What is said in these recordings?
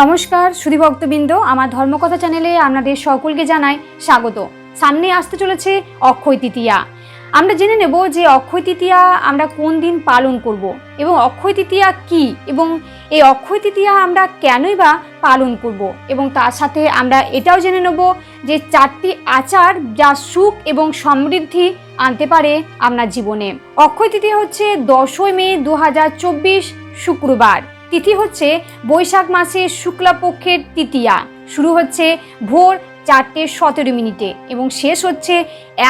নমস্কার সুধীভক্তবৃন্দ আমার ধর্মকথা চ্যানেলে আপনাদের সকলকে জানাই স্বাগত। সামনে আসতে চলেছে অক্ষয় তৃতীয়া। আমরা জেনে নেব যে অক্ষয় তৃতীয়া আমরা কোন দিন পালন করব এবং অক্ষয় তৃতীয়া কি এবং এই অক্ষয় তৃতীয়া আমরা কেনই বা পালন করব এবং তার সাথে আমরা এটাও জেনে নেব যে চারটি আচার যা সুখ এবং সমৃদ্ধি আনতে পারে আপনার জীবনে। অক্ষয় তৃতীয়া হচ্ছে দশই মে দু হাজার চব্বিশ শুক্রবার। তিথি হচ্ছে বৈশাখ মাসের শুক্লাপক্ষের তৃতীয়া। শুরু হচ্ছে ভোর চারটে সতেরো মিনিটে এবং শেষ হচ্ছে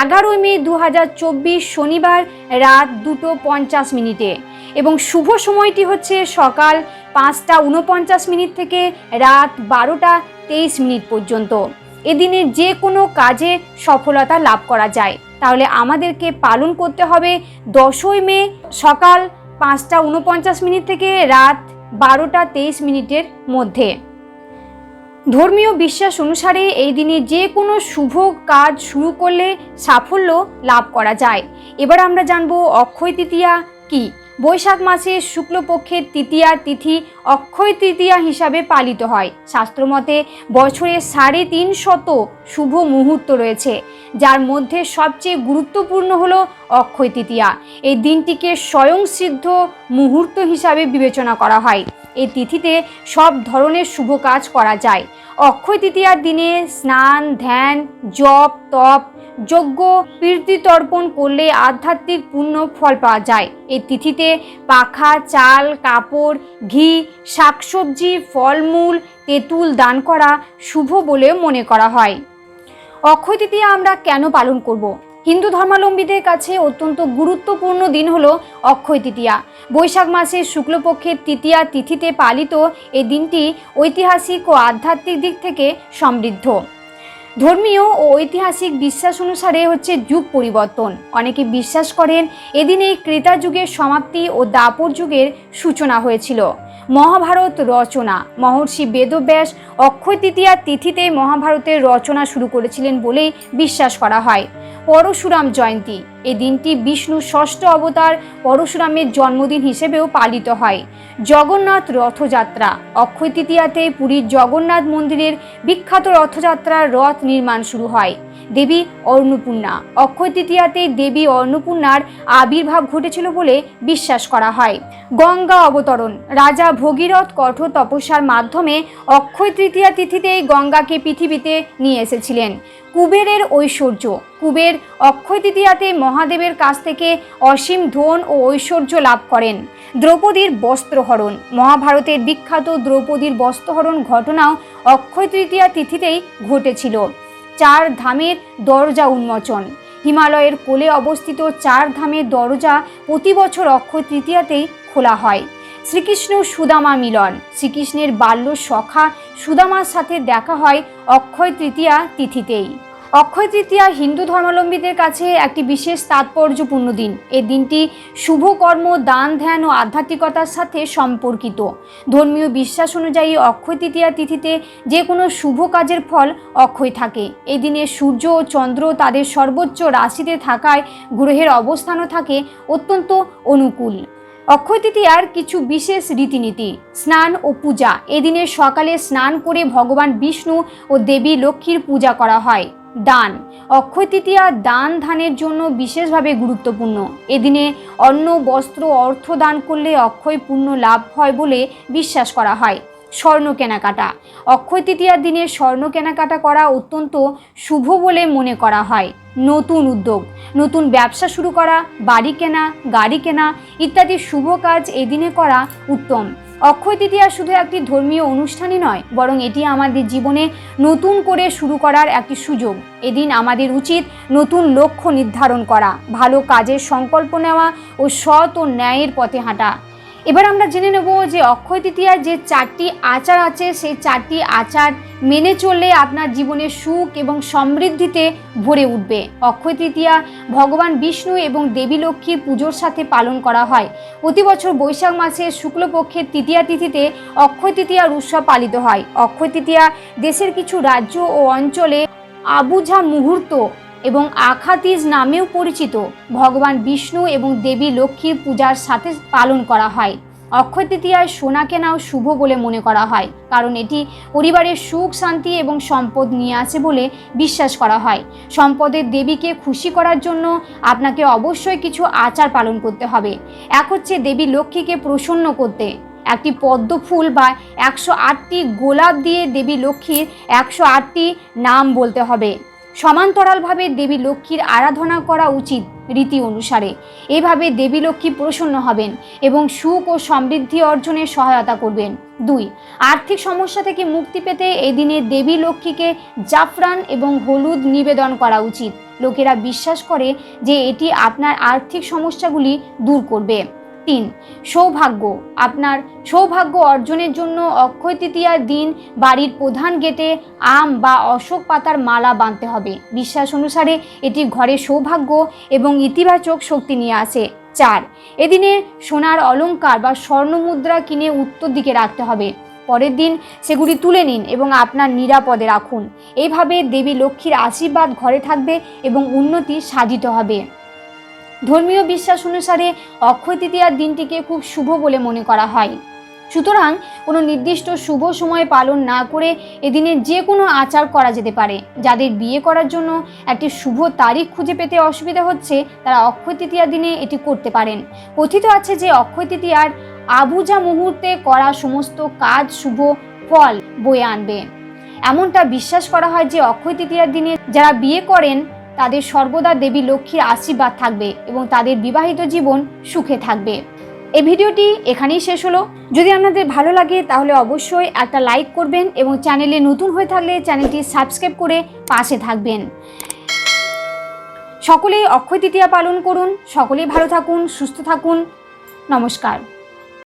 এগারোই মে দু হাজার চব্বিশ শনিবার রাত দুটো পঞ্চাশ মিনিটে। এবং শুভ সময়টি হচ্ছে সকাল পাঁচটা উনপঞ্চাশ মিনিট থেকে রাত বারোটা তেইশ মিনিট পর্যন্ত। এদিনে যে কোনো কাজে সফলতা লাভ করা যায়। তাহলে আমাদেরকে পালন করতে হবে দশই মে সকাল পাঁচটা উনপঞ্চাশ মিনিট থেকে রাত বারোটা তেইশ মিনিটের মধ্যে। ধর্মীয় বিশ্বাস অনুসারে এই দিনে যে কোনো শুভ কাজ শুরু করলে সাফল্য লাভ করা যায়। এবার আমরা জানব অক্ষয় তৃতীয়া কি? বৈশাখ মাসে শুক্লপক্ষের তৃতীয়া তিথি অক্ষয় তৃতীয়া হিসাবে পালিত হয়। শাস্ত্রমতে বছরে সাড়ে তিন শত শুভ মুহূর্ত রয়েছে, যার মধ্যে সবচেয়ে গুরুত্বপূর্ণ হলো অক্ষয় তৃতীয়া। এই দিনটিকে স্বয়ংসিদ্ধ মুহূর্ত হিসাবে বিবেচনা করা হয়। এই তিথিতে সব ধরনের শুভ কাজ করা যায়। অক্ষয় তৃতীয়ার দিনে স্নান, ধ্যান, জপ, তপ যজ্ঞ তর্পণ করলে আধ্যাত্মিক পূর্ণ ফল পাওয়া যায়। এই তিথিতে পাখা, চাল, কাপড়, ঘি, শাকসবজি, ফলমূল, তেঁতুল দান করা শুভ বলে মনে করা হয়। অক্ষয় তৃতীয়া আমরা কেন পালন করব? হিন্দু ধর্মাবলম্বীদের কাছে অত্যন্ত গুরুত্বপূর্ণ দিন হলো অক্ষয় তৃতীয়া। বৈশাখ মাসের শুক্লপক্ষের তৃতীয়া তিথিতে পালিত এই দিনটি ঐতিহাসিক ও আধ্যাত্মিক দিক থেকে সমৃদ্ধ। ধর্মীয় ও ঐতিহাসিক বিশ্বাস অনুসারে হচ্ছে যুগ পরিবর্তন। অনেকে বিশ্বাস করেন এদিনে ক্রেতা যুগের সমাপ্তি ও দাপর যুগের সূচনা হয়েছিল। মহাভারত রচনা। মহর্ষি বেদব্যাস অক্ষয় তৃতীয়া তিথিতে মহাভারতের রচনা শুরু করেছিলেন বলেই বিশ্বাস করা হয়। পরশুরাম জয়ন্তী। এই দিনটি বিষ্ণু ষষ্ঠ অবতার পরশুরামের জন্মদিন হিসেবেও পালিত হয়। জগন্নাথ রথযাত্রা। অক্ষয় তৃতীয়াতে পুরীর জগন্নাথ মন্দিরের বিখ্যাত রথযাত্রার রথ নির্মাণ শুরু হয়। দেবী অন্নপূর্ণা অক্ষয় তৃতীয়াতে দেবী অন্নপূর্ণার আবির্ভাব ঘটেছিল বলে বিশ্বাস করা হয়। গঙ্গা অবতরণ। রাজা ভগীরথ কঠোর তপস্যার মাধ্যমে অক্ষয় তৃতীয়া তিথিতেই গঙ্গাকে পৃথিবীতে নিয়ে এসেছিলেন। কুবেরের ঐশ্বর্য। কুবের অক্ষয় তৃতীয়াতে মহাদেবের কাছ থেকে অসীম ধন ও ঐশ্বর্য লাভ করেন। দ্রৌপদীর বস্ত্রহরণ। মহাভারতের বিখ্যাত দ্রৌপদীর বস্ত্রহরণ ঘটনাও অক্ষয় তৃতীয়া তিথিতেই ঘটেছিল। চার ধামের দরজা উন্মোচন। হিমালয়ের কোলে অবস্থিত চার ধামের দরজা প্রতি বছর অক্ষয় তৃতীয়াতেই খোলা হয়। শ্রীকৃষ্ণ সুদামা মিলন। শ্রীকৃষ্ণের বাল্য সখা সুদামার সাথে দেখা হয় অক্ষয় তৃতীয়া তিথিতেই। অক্ষয় তৃতীয়া হিন্দু ধর্মাবলম্বীদের কাছে একটি বিশেষ তাৎপর্যপূর্ণ দিন। এই দিনটি শুভ কর্ম, দান, ধ্যান ও আধ্যাত্মিকতার সাথে সম্পর্কিত। ধর্মীয় বিশ্বাস অনুযায়ী অক্ষয় তৃতীয়া তিথিতে যে কোনো শুভ কাজের ফল অক্ষয় থাকে। এই দিনে সূর্য ও চন্দ্র তাদের সর্বোচ্চ রাশিতে থাকায় গ্রহের অবস্থানও থাকে, অত্যন্ত অনুকূল। অক্ষয় তৃতীয়ার কিছু বিশেষ রীতিনীতি, স্নান ও পূজা। এদিনে সকালে স্নান করে ভগবান বিষ্ণু ও দেবী লক্ষ্মীর পূজা করা হয়। দান। অক্ষয় তৃতীয়া দান ধানের জন্য বিশেষভাবে গুরুত্বপূর্ণ। এদিনে অন্ন, বস্ত্র, অর্থ দান করলে অক্ষয় পূর্ণ লাভ হয় বলে বিশ্বাস করা হয়। স্বর্ণ কেনাকাটা। অক্ষয় তৃতীয়ার দিনে স্বর্ণ কেনাকাটা করা অত্যন্ত শুভ বলে মনে করা হয়। নতুন উদ্যোগ। নতুন ব্যবসা শুরু করা, বাড়ি কেনা, গাড়ি কেনা ইত্যাদি শুভ কাজ এই দিনে করা উত্তম। অক্ষয় তৃতীয়া শুধু একটি ধর্মীয় অনুষ্ঠানই নয়, বরং এটি আমাদের জীবনে নতুন করে শুরু করার একটি সুযোগ। এদিন আমাদের উচিত নতুন লক্ষ্য নির্ধারণ করা, ভালো কাজের সংকল্প নেওয়া ও সৎ ও ন্যায়ের পথে হাঁটা। এবার আমরা জেনে নেব যে অক্ষয় তৃতীয়ার যে চারটি আচার আছে, সেই চারটি আচার মেনে চললে আপনার জীবনে সুখ এবং সমৃদ্ধিতে ভরে উঠবে। অক্ষয় তৃতীয়া ভগবান বিষ্ণু এবং দেবী লক্ষ্মীর পুজোর সাথে পালন করা হয়। প্রতি বছর বৈশাখ মাসের শুক্লপক্ষের তৃতীয়া তিথিতে অক্ষয় তৃতীয়ার উৎসব পালিত হয়। অক্ষয় তৃতীয়া দেশের কিছু রাজ্য ও অঞ্চলে আবুঝা মুহূর্ত এবং আখাতিজ নামেও পরিচিত ভগবান বিষ্ণু এবং দেবী লক্ষ্মীর পূজার সাথে পালন করা হয়। অক্ষয় তৃতীয়ায় সোনা কেনাও শুভ বলে মনে করা হয়, কারণ এটি পরিবারের সুখ, শান্তি এবং সম্পদ নিয়ে আসে বলে বিশ্বাস করা হয়। সম্পদের দেবীকে খুশি করার জন্য আপনাকে অবশ্যই কিছু আচার পালন করতে হবে। এক হচ্ছে দেবী লক্ষ্মীকে প্রসন্ন করতে। একটি পদ্ম ফুল বা একশো আটটি গোলাপ দিয়ে দেবী লক্ষ্মীর একশো আটটি নাম বলতে হবে। সমান্তরালভাবে দেবী লক্ষ্মীর আরাধনা করা উচিত রীতি অনুসারে। এভাবে দেবী লক্ষ্মী প্রসন্ন হবেন এবং সুখ ও সমৃদ্ধি অর্জনে সহায়তা করবেন। দুই, আর্থিক সমস্যা থেকে মুক্তি পেতে এই দিনে দেবী লক্ষ্মীকে জাফরান এবং হলুদ নিবেদন করা উচিত। লোকেরা বিশ্বাস করে যে এটি আপনার আর্থিক সমস্যাগুলি দূর করবে। তিন, সৌভাগ্য। আপনার সৌভাগ্য অর্জনের জন্য অক্ষয় তৃতীয়ার দিন বাড়ির প্রধান গেটে আম বা অশোক পাতার মালা বাঁধতে হবে। বিশ্বাস অনুসারে এটি ঘরে সৌভাগ্য এবং ইতিবাচক শক্তি নিয়ে আসে। চার, এদিনে সোনার অলঙ্কার বা স্বর্ণ মুদ্রা কিনে উত্তর দিকে রাখতে হবে। পরের দিন সেগুলি তুলে নিন এবং আপনার নিরাপদে রাখুন। এইভাবে দেবী লক্ষ্মীর আশীর্বাদ ঘরে থাকবে এবং উন্নতি সাধিত হবে। ধর্মীয় বিশ্বাস অনুসারে অক্ষয় তৃতীয়ার দিনটিকে খুব শুভ বলে মনে করা হয়। সুতরাং কোনো নির্দিষ্ট শুভ সময় পালন না করে এদিনে যে কোনো আচার করা যেতে পারে। যাদের বিয়ে করার জন্য একটি শুভ তারিখ খুঁজে পেতে অসুবিধা হচ্ছে, তারা অক্ষয় তৃতীয়ার দিনে এটি করতে পারেন। কথিত আছে যে অক্ষয় তৃতীয়ার আবুজা মুহূর্তে করা সমস্ত কাজ শুভ ফল বয়ে আনবে। এমনটা বিশ্বাস করা হয় যে অক্ষয় তৃতীয়ার দিনে যারা বিয়ে করেন তাদের সর্বদা দেবী লক্ষ্মীর আশীর্বাদ থাকবে এবং তাদের বিবাহিত জীবন সুখে থাকবে। এই ভিডিওটি এখানেই শেষ হলো। যদি আপনাদের ভালো লাগে, তাহলে অবশ্যই একটা লাইক করবেন এবং চ্যানেলে নতুন হয়ে থাকলে চ্যানেলটি সাবস্ক্রাইব করে পাশে থাকবেন। সকলেই অক্ষয় তৃতীয়া পালন করুন, সকলেই ভালো থাকুন, সুস্থ থাকুন। নমস্কার।